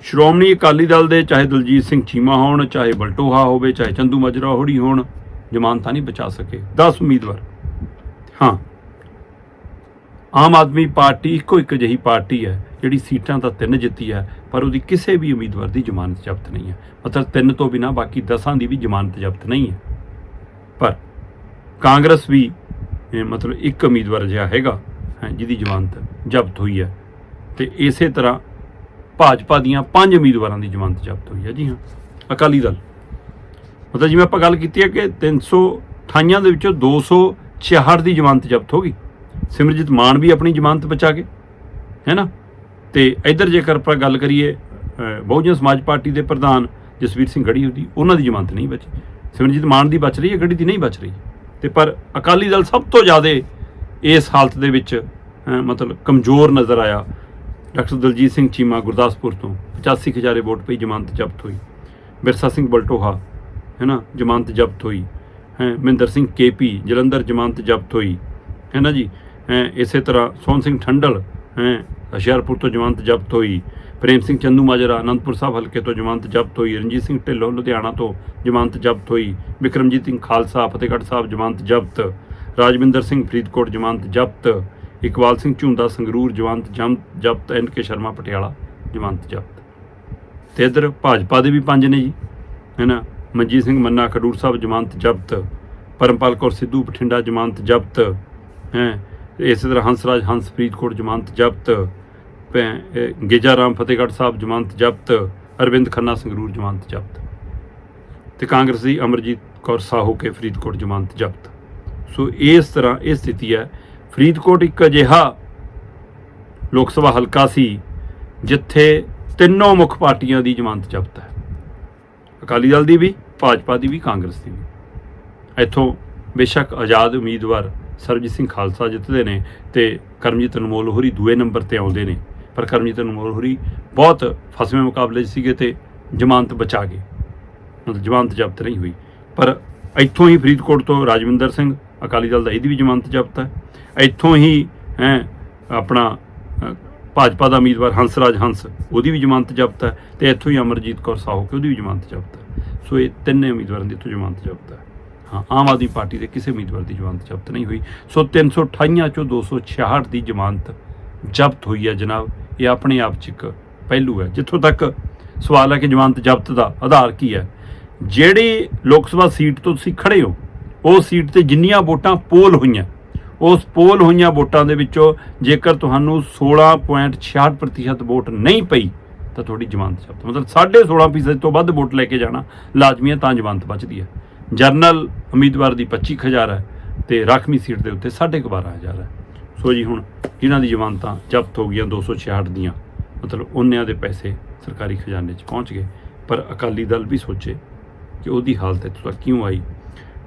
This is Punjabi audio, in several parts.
ਸ਼੍ਰੋਮਣੀ ਅਕਾਲੀ ਦਲ ਦੇ ਚਾਹੇ ਦਲਜੀਤ ਸਿੰਘ ਚੀਮਾ ਹੋਣ, ਚਾਹੇ ਬਲਟੋਹਾ ਹੋਵੇ, ਚਾਹੇ ਚੰਦੂ ਮਜਰਾ ਹੋੜੀ ਹੋਣ ਜ਼ਮਾਨਤਾਂ ਨਹੀਂ ਬਚਾ ਸਕੇ। 10 ਉਮੀਦਵਾਰ। ਹਾਂ। ਆਮ ਆਦਮੀ ਪਾਰਟੀ ਇੱਕੋ ਇੱਕ ਅਜਿਹੀ ਪਾਰਟੀ ਹੈ, ਜਿਹੜੀ ਸੀਟਾਂ ਤਾਂ ਤਿੰਨ ਜਿੱਤੀ ਹੈ, ਪਰ ਉਹਦੀ ਕਿਸੇ ਵੀ ਉਮੀਦਵਾਰ ਦੀ ਜ਼ਮਾਨਤ ਜ਼ਬਤ ਨਹੀਂ ਹੈ। ਮਤਲਬ ਤਿੰਨ ਤੋਂ ਬਿਨਾ ਬਾਕੀ 10ਾਂ ਦੀ ਵੀ ਜ਼ਮਾਨਤ ਜ਼ਬਤ ਨਹੀਂ ਹੈ। ਪਰ ਕਾਂਗਰਸ ਵੀ ਮਤਲਬ ਇੱਕ ਉਮੀਦਵਾਰ ਜਿਹਾ ਹੈਗਾ, ਹੈ, ਜਿਹਦੀ ਜ਼ਮਾਨਤ ਜ਼ਬਤ ਹੋਈ ਹੈ। ਤੇ ਇਸੇ ਤਰ੍ਹਾਂ ਭਾਜਪਾ ਦੀਆਂ ਪੰਜ ਉਮੀਦਵਾਰਾਂ ਦੀ ਜ਼ਮਾਨਤ ਜ਼ਬਤ ਹੋਈ ਹੈ। ਜੀ ਹਾਂ, ਅਕਾਲੀ ਦਲ। ਮਤਲਬ ਜਿਵੇਂ ਆਪਾਂ ਗੱਲ ਕੀਤੀ ਹੈ ਕਿ 328 ਦੇ ਵਿੱਚੋਂ 266 ਦੀ ਜ਼ਮਾਨਤ ਜ਼ਬਤ ਹੋ ਗਈ। ਸਿਮਰਜੀਤ ਮਾਨ ਵੀ ਆਪਣੀ ਜ਼ਮਾਨਤ ਬਚਾ ਗਏ ਹੈ ਨਾ? ਤੇ ਇਧਰ ਜੇਕਰ ਆਪਾਂ ਗੱਲ ਕਰੀਏ ਬਹੁਜਨ ਸਮਾਜ ਪਾਰਟੀ ਦੇ ਪ੍ਰਧਾਨ ਜਸਵੀਰ ਸਿੰਘ ਗੜੀ ਦੀ, ਉਹਨਾਂ ਦੀ ਜ਼ਮਾਨਤ ਨਹੀਂ ਬਚੀ। ਸਿਮਰਜੀਤ ਮਾਨ ਦੀ ਬਚ ਰਹੀ ਹੈ, ਗੜੀ ਦੀ ਨਹੀਂ ਬਚ ਰਹੀ। ਤੇ ਪਰ ਅਕਾਲੀ ਦਲ ਸਭ ਤੋਂ ਜ਼ਿਆਦਾ ਇਸ ਹਾਲਤ ਦੇ ਵਿੱਚ ਮਤਲਬ ਕਮਜ਼ੋਰ ਨਜ਼ਰ ਆਇਆ। ਡਾਕਟਰ ਦਲਜੀਤ ਸਿੰਘ ਚੀਮਾ ਗੁਰਦਾਸਪੁਰ ਤੋਂ 85000 ਵੋਟ ਪਈ, ਜ਼ਮਾਨਤ ਜ਼ਬਤ ਹੋਈ। ਬਿਰਸਾ ਸਿੰਘ ਬਲਟੋਹਾ ਹੈ ਨਾ ਜ਼ਮਾਨਤ ਜ਼ਬਤ ਹੋਈ। ਹੈ, ਮਹਿੰਦਰ ਸਿੰਘ ਕੇਪੀ, ਜਲੰਧਰ ਜ਼ਮਾਨਤ ਜ਼ਬਤ ਹੋਈ। ਹੈ ਨਾ ਜੀ? ਹੈਂ, ਇਸੇ ਤਰ੍ਹਾਂ ਸੋਹਣ ਸਿੰਘ ਠੰਡਲ, ਹੈ, ਹੁਸ਼ਿਆਰਪੁਰ ਤੋਂ ਜ਼ਮਾਨਤ ਜ਼ਬਤ ਹੋਈ। ਪ੍ਰੇਮ ਸਿੰਘ ਚੰਦੂ ਮਾਜਰਾ, ਅਨੰਦਪੁਰ ਸਾਹਿਬ ਹਲਕੇ ਤੋਂ ਜ਼ਮਾਨਤ ਜ਼ਬਤ ਹੋਈ। ਰਣਜੀਤ ਸਿੰਘ ਢਿੱਲੋਂ, ਲੁਧਿਆਣਾ ਤੋਂ ਜ਼ਮਾਨਤ ਜ਼ਬਤ ਹੋਈ। ਵਿਕਰਮਜੀਤ ਸਿੰਘ ਖਾਲਸਾ, ਫਤਿਹਗੜ੍ਹ ਸਾਹਿਬ ਜ਼ਮਾਨਤ ਜ਼ਬਤ। ਰਾਜਵਿੰਦਰ ਸਿੰਘ ਫਰੀਦਕੋਟ ਜ਼ਮਾਨਤ ਜ਼ਬਤ। ਇਕਬਾਲ ਸਿੰਘ ਝੁੰਦਾ, ਸੰਗਰੂਰ ਜ਼ਮਾਨਤ ਜਮ- ਜ਼ਬਤ ਐਨ ਕੇ ਸ਼ਰਮਾ, ਪਟਿਆਲਾ ਜ਼ਮਾਨਤ ਜ਼ਬਤ ਤੇ ਇਧਰ ਭਾਜਪਾ ਦੇ ਵੀ ਪੰਜ ਨੇ ਜੀ ਹੈ ਨਾ ਮਨਜੀਤ ਸਿੰਘ ਮੰਨਾ, ਖਡੂਰ ਸਾਹਿਬ ਜ਼ਮਾਨਤ ਜ਼ਬਤ ਪਰਮਪਾਲ ਕੌਰ ਸਿੱਧੂ, ਬਠਿੰਡਾ ਜ਼ਮਾਨਤ ਜ਼ਬਤ ਹੈ? ਇਸੇ ਤਰ੍ਹਾਂ ਹੰਸਰਾਜ ਹੰਸ ਫਰੀਦਕੋਟ ਜ਼ਮਾਨਤ ਜ਼ਬਤ ਭੈ- ਗੇਜਾ ਰਾਮ ਫਤਿਹਗੜ੍ਹ ਸਾਹਿਬ ਜ਼ਮਾਨਤ ਜ਼ਬਤ ਅਰਵਿੰਦ ਖੰਨਾ, ਸੰਗਰੂਰ ਜ਼ਮਾਨਤ ਜ਼ਬਤ ਤੇ ਕਾਂਗਰਸੀ ਅਮਰਜੀਤ ਕੌਰ ਸਾਹੂ ਕੇ, ਫਰੀਦਕੋਟ ਜ਼ਮਾਨਤ ਜ਼ਬਤ ਸੋ ਇਸ ਤਰ੍ਹਾਂ ਇਹ ਸਥਿਤੀ ਹੈ ਫਰੀਦਕੋਟ ਇੱਕ ਅਜਿਹਾ ਲੋਕ ਸਭਾ ਹਲਕਾ ਸੀ, ਜਿੱਥੇ ਤਿੰਨੋਂ ਮੁੱਖ ਪਾਰਟੀਆਂ ਦੀ ਜ਼ਮਾਨਤ ਜ਼ਬਤ ਹੈ। ਅਕਾਲੀ ਦਲ ਦੀ ਵੀ, ਭਾਜਪਾ ਦੀ ਵੀ, ਕਾਂਗਰਸ ਦੀ ਵੀ। ਇੱਥੋਂ ਬੇਸ਼ੱਕ ਆਜ਼ਾਦ ਉਮੀਦਵਾਰ ਸਰਬਜੀਤ ਸਿੰਘ ਖਾਲਸਾ ਜਿੱਤਦੇ ਨੇ ਤੇ ਕਰਮਜੀਤ ਅਨਮੋਲ ਹੋਰੀ ਦੂਏ ਨੰਬਰ ਤੇ ਆਉਂਦੇ ਨੇ। ਪਰ ਕਰਮਜੀਤ ਅਨਮੋਲ ਹੋਰੀ ਬਹੁਤ ਫਸਵੇਂ ਮੁਕਾਬਲੇ 'ਚ ਸੀਗੇ ਤੇ ਜ਼ਮਾਨਤ ਬਚਾ ਗਏ। ਮਤਲਬ ਜ਼ਮਾਨਤ ਜ਼ਬਤ ਨਹੀਂ ਹੋਈ। ਪਰ ਇੱਥੋਂ ਹੀ ਫਰੀਦਕੋਟ ਤੋਂ ਰਾਜਵਿੰਦਰ ਸਿੰਘ ਅਕਾਲੀ ਦਲ ਦਾ ਇਹਦੀ ਵੀ ਜ਼ਮਾਨਤ ਜ਼ਬਤ ਹੈ। ਇੱਥੋਂ ਹੀ, ਹੈ, ਆਪਣਾ ਭਾਜਪਾ ਦਾ ਉਮੀਦਵਾਰ ਹੰਸਰਾਜ ਹੰਸ, ਉਹਦੀ ਵੀ ਜ਼ਮਾਨਤ ਜ਼ਬਤ ਹੈ ਤੇ ਇੱਥੋਂ ਹੀ ਅਮਰਜੀਤ ਕੌਰ ਸਾਹੂ ਕਿ ਉਹਦੀ ਵੀ ਜ਼ਮਾਨਤ ਜ਼ਬਤ ਹੈ। ਸੋ ਇਹ ਤਿੰਨੇ ਉਮੀਦਵਾਰਾਂ ਦੀ ਇੱਥੋਂ ਜ਼ਮਾਨਤ ਜ਼ਬਤ ਹੈ। ਹਾਂ, ਆਮ ਆਦਮੀ ਪਾਰਟੀ ਦੇ ਕਿਸੇ ਉਮੀਦਵਾਰ ਦੀ ਜ਼ਮਾਨਤ ਜ਼ਬਤ ਨਹੀਂ ਹੋਈ। ਸੋ 328 ਚੋਂ 266 ਦੀ ਜ਼ਮਾਨਤ ਜ਼ਬਤ ਹੋਈ ਹੈ ਜਨਾਬ। ਇਹ ਆਪਣੇ ਆਪ 'ਚ ਇੱਕ ਪਹਿਲੂ ਹੈ। ਜਿੱਥੋਂ ਤੱਕ ਸਵਾਲ ਹੈ ਕਿ ਜ਼ਮਾਨਤ ਜ਼ਬਤ ਦਾ ਆਧਾਰ ਕੀ ਹੈ। ਜਿਹੜੀ ਲੋਕ ਸਭਾ ਸੀਟ ਤੋਂ ਤੁਸੀਂ ਖੜੇ ਹੋ ਉਹ ਸੀਟ ਤੇ ਜਿੰਨੀਆਂ ਵੋਟਾਂ ਪੋਲ ਹੋਈਆਂ ਉਸ ਪੋਲ ਹੋਈਆਂ ਵੋਟਾਂ ਦੇ ਵਿੱਚੋਂ ਜੇਕਰ ਤੁਹਾਨੂੰ 16.66% ਵੋਟ ਨਹੀਂ ਪਈ ਤਾਂ ਤੁਹਾਡੀ ਜ਼ਮਾਨਤ ਜ਼ਬਤ ਮਤਲਬ 16.5% ਤੋਂ ਵੱਧ ਵੋਟ ਲੈ ਕੇ ਜਾਣਾ ਲਾਜ਼ਮੀ ਹੈ ਤਾਂ ਜ਼ਮਾਨਤ ਬਚਦੀ ਹੈ। ਜਰਨਲ ਉਮੀਦਵਾਰ ਦੀ 25000 ਹੈ ਤੇ ਰਾਖਵੀਂ ਸੀਟ ਦੇ ਉੱਤੇ 12500 ਹੈ। ਸੋ ਜੀ ਹੁਣ ਜਿਨ੍ਹਾਂ ਦੀ ਜ਼ਮਾਨਤਾਂ ਜ਼ਬਤ ਹੋ ਗਈਆਂ 266 ਦੀਆਂ ਮਤਲਬ ਉਹਨਾਂ ਦੇ ਪੈਸੇ ਸਰਕਾਰੀ ਖਜ਼ਾਨੇ 'ਚ ਪਹੁੰਚ ਗਏ। ਪਰ ਅਕਾਲੀ ਦਲ ਵੀ ਸੋਚੇ ਕਿ ਉਹਦੀ ਹਾਲਤ ਇੱਥੋਂ ਤੱਕ ਕਿਉਂ ਆਈ?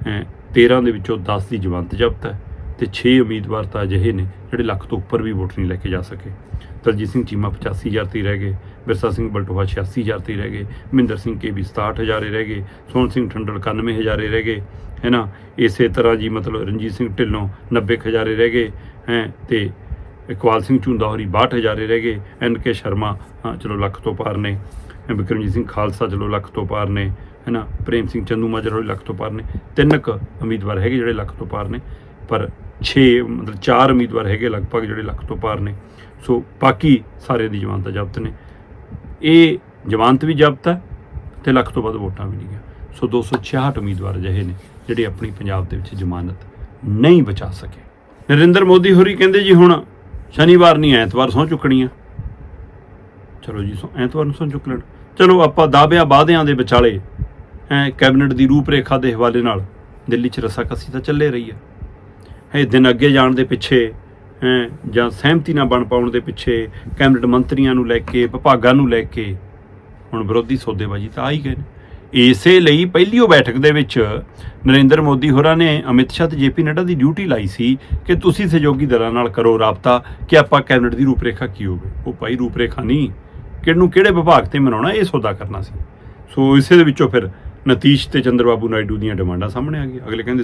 ਹੈਂ, 13 ਦੇ ਵਿੱਚੋਂ 10 ਦੀ ਜ਼ਮਾਨਤ ਜ਼ਬਤ ਹੈ ਤੇ 6 ਉਮੀਦਵਾਰ ਤਾਂ ਅਜਿਹੇ ਨੇ ਜਿਹੜੇ ਲੱਖ ਤੋਂ ਉੱਪਰ ਵੀ ਵੋਟ ਨਹੀਂ ਲੈ ਕੇ ਜਾ ਸਕੇ। ਦਲਜੀਤ ਸਿੰਘ ਚੀਮਾ 85000 ਤੇ ਰਹਿ ਗਏ, ਬਿਰਸਾ ਸਿੰਘ ਬਲਟੋਹਾ 86000 ਤੇ ਰਹਿ ਗਏ, ਮਹਿੰਦਰ ਸਿੰਘ ਕੇ ਵੀ 67000 ਹੀ ਰਹਿ ਗਏ, ਸੋਹਣ ਸਿੰਘ ਠੰਡਲ 91000 ਹੀ ਰਹਿ ਗਏ ਹੈ ਨਾ ਇਸੇ ਤਰ੍ਹਾਂ ਜੀ ਮਤਲਬ ਰਣਜੀਤ ਸਿੰਘ ਢਿੱਲੋਂ 90000 ਹੀ ਰਹਿ ਗਏ, ਹੈ? ਤੇ ਇਕਬਾਲ ਸਿੰਘ ਝੁੰਦਾ ਹੋਰੀ 62000 ਹੀ ਰਹਿ ਗਏ, ਐਨ ਕੇ ਸ਼ਰਮਾ ਚਲੋ ਲੱਖ ਤੋਂ ਪਾਰ ਨੇ ਇਹ ਬਿਕਰਮਜੀਤ ਸਿੰਘ ਖਾਲਸਾ ਚਲੋ ਲੱਖ ਤੋਂ ਪਾਰ ਨੇ ਹੈ ਨਾ ਪ੍ਰੇਮ ਸਿੰਘ ਚੰਦੂ ਮਾਜਰਾ ਹੋਰੀ ਲੱਖ ਤੋਂ ਪਾਰ ਨੇ। ਤਿੰਨ ਕੁ ਉਮੀਦਵਾਰ ਹੈਗੇ ਜਿਹੜੇ ਲੱਖ ਤੋਂ ਪਾਰ ਨੇ, ਪਰ 6 ਮਤਲਬ 4 ਉਮੀਦਵਾਰ ਹੈਗੇ ਲਗਭਗ ਜਿਹੜੇ ਲੱਖ ਤੋਂ ਪਾਰ ਨੇ। ਸੋ ਬਾਕੀ ਸਾਰੇ ਦੀ ਜ਼ਮਾਨਤ ਜ਼ਬਤ ਨੇ। ਇਹ ਜ਼ਮਾਨਤ ਵੀ ਜ਼ਬਤ ਹੈ ਤੇ ਲੱਖ ਤੋਂ ਵੱਧ ਵੋਟਾਂ ਵੀ ਨਹੀਂ ਗਿਆ। ਸੋ 266 ਉਮੀਦਵਾਰ ਅਜਿਹੇ ਨੇ ਜਿਹੜੇ ਆਪਣੀ ਪੰਜਾਬ ਦੇ ਵਿੱਚ ਜ਼ਮਾਨਤ ਨਹੀਂ ਬਚਾ ਸਕੇ। ਨਰਿੰਦਰ ਮੋਦੀ ਹੋਰੀ ਕਹਿੰਦੇ ਜੀ ਹੁਣ ਸ਼ਨੀਵਾਰ ਨਹੀਂ, ਐਤਵਾਰ ਸਹੁੰ ਚੁੱਕਣੀ ਆ। ਚਲੋ ਜੀ ਸੋ ਐਤਵਾਰ ਨੂੰ ਸਹੁੰ ਚੁੱਕ ਲੈਣ। ਚਲੋ ਆਪਾਂ ਦਾਅਵਿਆਂ ਵਾਅਦਿਆਂ ਦੇ ਵਿਚਾਲੇ ਕੈਬਨਿਟ ਦੀ ਰੂਪਰੇਖਾ ਦੇ ਹਵਾਲੇ ਨਾਲ ਦਿੱਲੀ 'ਚ ਰਸਾਕਸੀ ਤਾਂ ਚੱਲੇ ਰਹੀ ਹੈ ਇਹ ਦਿਨ ਅੱਗੇ ਜਾਣ ਦੇ ਪਿੱਛੇ ਹੈਂ ਜਾਂ ਸਹਿਮਤੀ ਨਾ ਬਣ ਪਾਉਣ ਦੇ ਪਿੱਛੇ ਕੈਬਨਿਟ ਮੰਤਰੀਆਂ ਨੂੰ ਲੈ ਕੇ, ਵਿਭਾਗਾਂ ਨੂੰ ਲੈ ਕੇ ਹੁਣ ਵਿਰੋਧੀ ਸੌਦੇਬਾਜ਼ੀ ਤਾਂ ਆ ਹੀ ਗਏ ਨੇ। ਇਸੇ ਲਈ ਪਹਿਲੀ ਉਹ ਬੈਠਕ ਦੇ ਵਿੱਚ ਨਰਿੰਦਰ ਮੋਦੀ ਹੋਰਾਂ ਨੇ ਅਮਿਤ ਸ਼ਾਹ ਤੇ ਜੇਪੀ ਨੱਡਾ ਦੀ ਡਿਊਟੀ ਲਾਈ ਸੀ ਕਿ ਤੁਸੀਂ ਸਹਿਯੋਗੀ ਦਲਾਂ ਨਾਲ ਕਰੋ ਰਾਬਤਾ ਕਿ ਆਪਾਂ ਕੈਬਨਿਟ ਦੀ ਰੂਪਰੇਖਾ ਕੀ ਹੋਵੇ। ਉਹ ਭਾਈ ਰੂਪਰੇਖਾ ਨਹੀਂ ਕਿਹਨੂੰ ਕਿਹੜੇ ਵਿਭਾਗ ਤੇ ਮਨਾਉਣਾ, ਇਹ ਸੌਦਾ ਕਰਨਾ ਸੀ। ਸੋ ਇਸੇ ਦੇ ਵਿੱਚੋਂ ਫਿਰ ਨਤੀਸ਼ ਤੇ ਚੰਦਰਬਾਬੂ ਨਾਇਡੂ ਦੀਆਂ ਡਿਮਾਂਡਾਂ ਸਾਹਮਣੇ ਆ ਗਈਆਂ। ਅਗਲੇ ਕਹਿੰਦੇ